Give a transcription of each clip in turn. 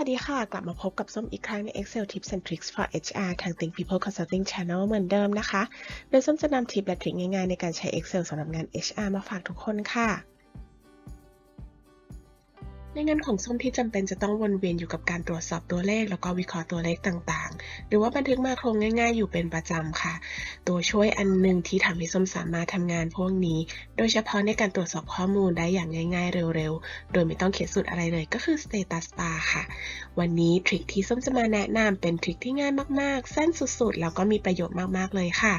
วัสดีค่ะ กลับมาพบกับส้มอีกครั้งใน Excel Tips and Tricks for HR ทาง Think People Consulting Channel เหมือนเดิมนะคะ โดยส้มจะนำทิปและทริคง่ายๆ ในการใช้ Excel สำหรับงาน HR มาฝากทุกคนค่ะ ในเงานของส้มที่จำเป็นจะต้องวนเวียนอยู่กับการตรวจสอบตัวเลข แล้วก็วิเคราะห์ตัวเลขต่างๆ หรือว่าบันทึกมาโครงง่าย ๆ อยู่เป็นประจำค่ะ ตัวช่วยอันหนึ่งที่ทำให้ส้มสามารถทำงานพวกนี้ โดยเฉพาะในการตรวจสอบข้อมูลได้อย่างง่ายๆ เร็วๆ โดยไม่ต้องเขียนสูตรอะไรเลยก็คือ Status Bar ค่ะ วันนี้ทริคที่ส้มจะมาแนะนำเป็นทริคที่ง่ายมากๆ สั้นสุดๆ แล้วก็มีประโยชน์มากๆเลยค่ะ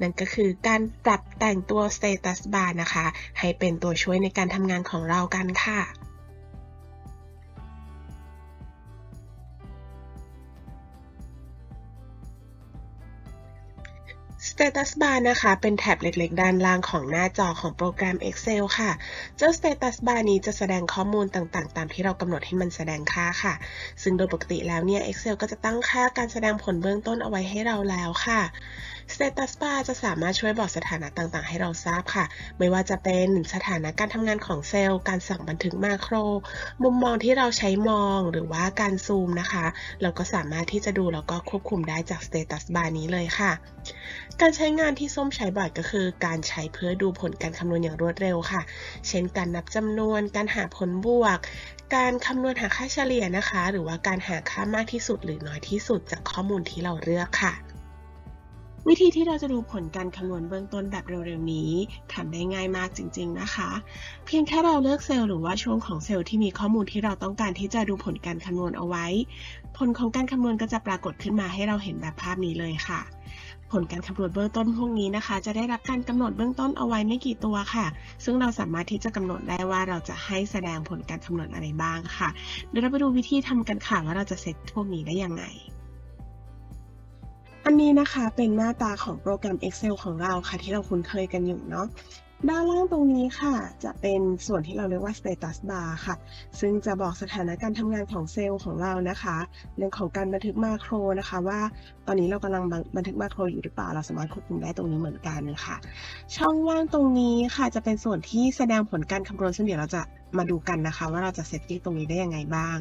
นั่นก็คือการปรับแต่งตัว Status Bar นะคะ ให้เป็นตัวช่วยในการทำงานของเรากันค่ะ Status Bar นะคะ เป็นแท็บเล็กๆ ด้านล่างของหน้าจอของโปรแกรม Excel ค่ะ เจ้า Status Bar นี้จะแสดงข้อมูลต่างๆ ตามที่เรากำหนดให้มันแสดงค่าค่ะ ซึ่งโดยปกติแล้วเนี่ย Excel ก็จะตั้งค่าการแสดงผลเบื้องต้นเอาไว้ให้เราแล้วค่ะ Status Bar จะสามารถช่วยบอกสถานะต่างๆ ให้เราทราบค่ะ ไม่ว่าจะเป็นสถานะการทำงานของเซลล์ การสั่งบันทึกมาโคร มุมมองที่เราใช้มองหรือว่าการซูมนะคะ เราก็สามารถที่จะดูแล้วก็ควบคุมได้จาก Status Bar นี้เลยค่ะ การใช้งานที่ส้มใช้บ่อยก็คือ การใช้เพื่อดูผลการคำนวณอย่างรวดเร็วค่ะ เช่น การนับจำนวน การหาผลบวก การคำนวณหาค่าเฉลี่ยนะคะ หรือว่าการหาค่ามากที่สุดหรือน้อยที่สุดจากข้อมูลที่เราเลือกค่ะ วิธีที่เราจะดูผลการคำนวณเบื้องต้นแบบเร็วๆนี้ทำได้ง่ายมากจริง ๆนะคะ เพียงแค่เราเลือกเซลล์หรือว่าช่วงของเซลล์ที่มีข้อมูลที่เราต้องการที่จะดูผลการคำนวณเอาไว้ ผลของการคำนวณก็จะปรากฏขึ้นมาให้เราเห็นแบบภาพนี้เลยค่ะผลการคำนวณเบื้องต้นพวกนี้นะคะ จะได้รับการกำหนดเบื้องต้นเอาไว้ไม่กี่ตัวค่ะ ซึ่งเราสามารถที่จะกำหนดได้ว่าเราจะให้แสดงผลการคำนวณอะไรบ้างค่ะ เดี๋ยวเราไปดูวิธีทำกันค่ะว่าเราจะเซตพวกนี้ได้ยังไง อันนี้นะคะเป็นหน้าตาของโปรแกรม Excel ของเราค่ะ ที่เราคุ้นเคยกันอยู่เนาะด้านล่างตรงนี้ค่ะ จะเป็นส่วนที่เราเรียกว่า status bar ค่ะ ซึ่งจะบอกสถานะการทำงานของเซลล์ของเรานะคะ เรื่องของการบันทึกมาโครนะคะ ว่าตอนนี้เรากำลังบันทึกมาโครอยู่หรือเปล่าเราสามารถควบคุมได้ตรงนี้เหมือนกันค่ะ ช่องว่างตรงนี้ค่ะจะเป็นส่วนที่แสดงผลการคำนวณซึ่งเดี๋ยวเราจะมาดูกันนะคะ ว่าเราจะเซตติ้งตรงนี้ได้ยังไงบ้าง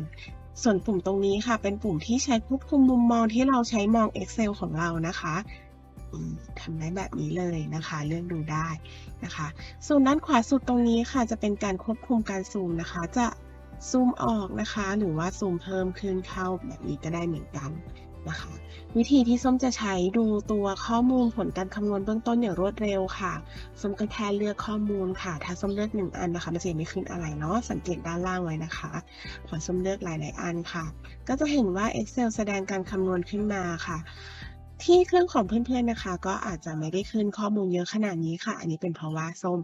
ส่วนปุ่มตรงนี้ค่ะ เป็นปุ่มที่ใช้ควบคุมมุมมองที่เราใช้มอง Excel ของเรานะคะอืมทำได้แบบนี้เลยนะคะ เลือกดูได้นะคะ ส่วนด้านขวาสุดตรงนี้ค่ะ จะเป็นการควบคุมการซูมนะคะ จะซูมออกนะคะ หรือว่าซูมเพิ่มขึ้นเข้าแบบนี้ก็ได้เหมือนกัน นะคะ วิธีที่ส้มจะใช้ดูตัวข้อมูลผลการคำนวณเบื้องต้นอย่างรวดเร็วค่ะ ส้มก็แค่เลือกข้อมูลค่ะ ถ้าส้มเลือกหนึ่งอันนะคะมันจะไม่ขึ้นอะไรเนาะ สังเกตด้านล่างไว้นะคะพอส้มเลือกหลายๆอันค่ะ ก็จะเห็นว่า Excel แสดงการคำนวณขึ้นมาค่ะที่เครื่องของเพื่อนๆนะคะ ก็อาจจะไม่ได้ขึ้นข้อมูลเยอะขนาดนี้ค่ะ อันนี้เป็นเพราะว่าส้ม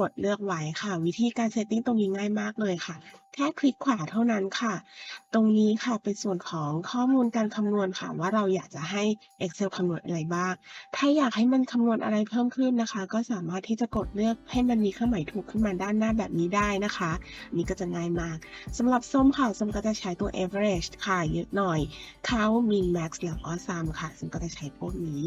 กดเลือกไว้ค่ะ วิธีการเซตติ้งตรงนี้ง่ายมากเลยค่ะ แค่คลิกขวาเท่านั้นค่ะ ตรงนี้ค่ะเป็นส่วนของข้อมูลการคำนวณค่ะ ว่าเราอยากจะให้ Excel คำนวณอะไรบ้าง ถ้าอยากให้มันคำนวณอะไรเพิ่มขึ้นนะคะ ก็สามารถที่จะกดเลือกให้มันมีเครื่องหมายถูกขึ้นมาด้านหน้าแบบนี้ได้นะคะ นี่ก็จะง่ายมากสำหรับส้มค่ะส้มก็จะใช้ตัว average ค่ะเยอะหน่อยเขา min max แล้วก็ sum ค่ะซึ่งก็จะใช้พวกนี้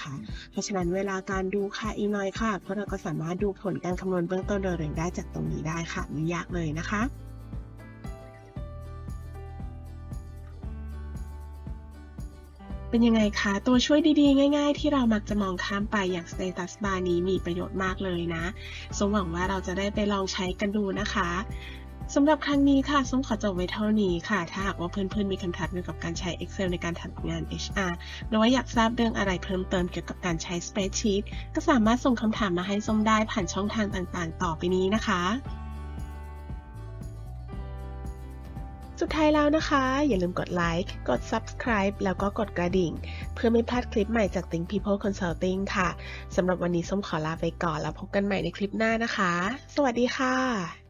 ค่ะ เพราะฉะนั้นเวลาการดูค่าอีกหน่อยค่ะเพราะเราก็สามารถดูผลการคำนวณเบื้องต้นโดยเร็วได้จากตรงนี้ได้ค่ะไม่ยากเลยนะคะเป็นยังไงคะ ตัวช่วยดีๆ ง่ายๆ ที่เรามักจะมองข้ามไปอย่าง Status Bar นี้มีประโยชน์มากเลยนะ สมหวังว่าเราจะได้ไปลองใช้กันดูนะคะ สำหรับครั้งนี้ค่ะส้มขอจบไว้เท่านี้ค่ะ ถ้าหากว่าเพื่อนๆมีคำถามเกี่ยวกับการใช้ Excel ในการทำงาน HR หรือว่าอยากทราบเรื่องอะไรเพิ่มเติมเกี่ยวกับการใช้ Spreadsheet ก็สามารถส่งคำถามมาให้ส้มได้ผ่านช่องทางต่างๆ ต่อไปนี้นะคะ สุดท้ายแล้วนะคะ อย่าลืมกดไลค์ กด Subscribe แล้วก็กดกระดิ่ง เพื่อไม่พลาดคลิปใหม่จาก Think People Consulting ค่ะสำหรับวันนี้ส้มขอลาไปก่อนแล้วพบกันใหม่ในคลิปหน้านะคะ สวัสดีค่ะ